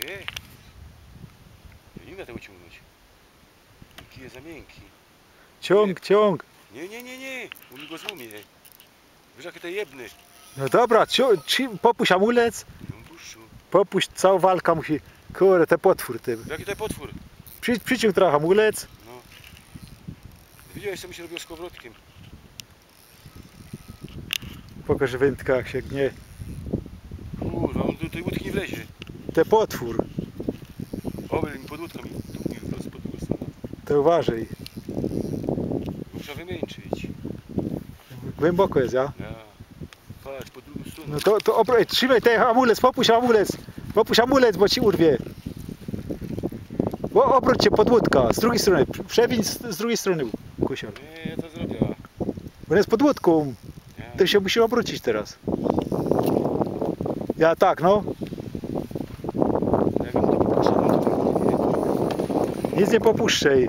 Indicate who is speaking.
Speaker 1: Ty? Nie umiem tego ciągnąć. Jaki jest za miękki.
Speaker 2: Ciąg, ciąg.
Speaker 1: Nie, nie, nie, nie. On go złumie. Wiesz jakie to jebny.
Speaker 2: No dobra, ciu, ci, popuść hamulec,
Speaker 1: No puszczu.
Speaker 2: popuść, cała walka musi... Kurde, te potwór ty.
Speaker 1: Jaki to potwór.
Speaker 2: Przy, przyciąg trochę hamulec.
Speaker 1: No. Widziałeś co mi się robiło z kołowrotkiem.
Speaker 2: Pokaż wędka jak się gnie.
Speaker 1: Kurwa, on do tej łódki nie wlezie.
Speaker 2: Te potwór,
Speaker 1: Obyl mi pod łódką mi wprost pod
Speaker 2: to uważaj.
Speaker 1: Muszę wymęczyć.
Speaker 2: Głęboko jest, ja?
Speaker 1: Ja. Patrz, pod drugą.
Speaker 2: No to, to trzymaj ten hamulec, popuść hamulec. Popuść hamulec, bo ci urwie. Bo obróć się pod łódka, z drugiej strony. Przewiń z, z drugiej strony, kusior.
Speaker 1: Nie, ja to zrobię.
Speaker 2: On jest pod łódką. To się musi obrócić teraz. Ja tak, no. Nic nie popuszczaj.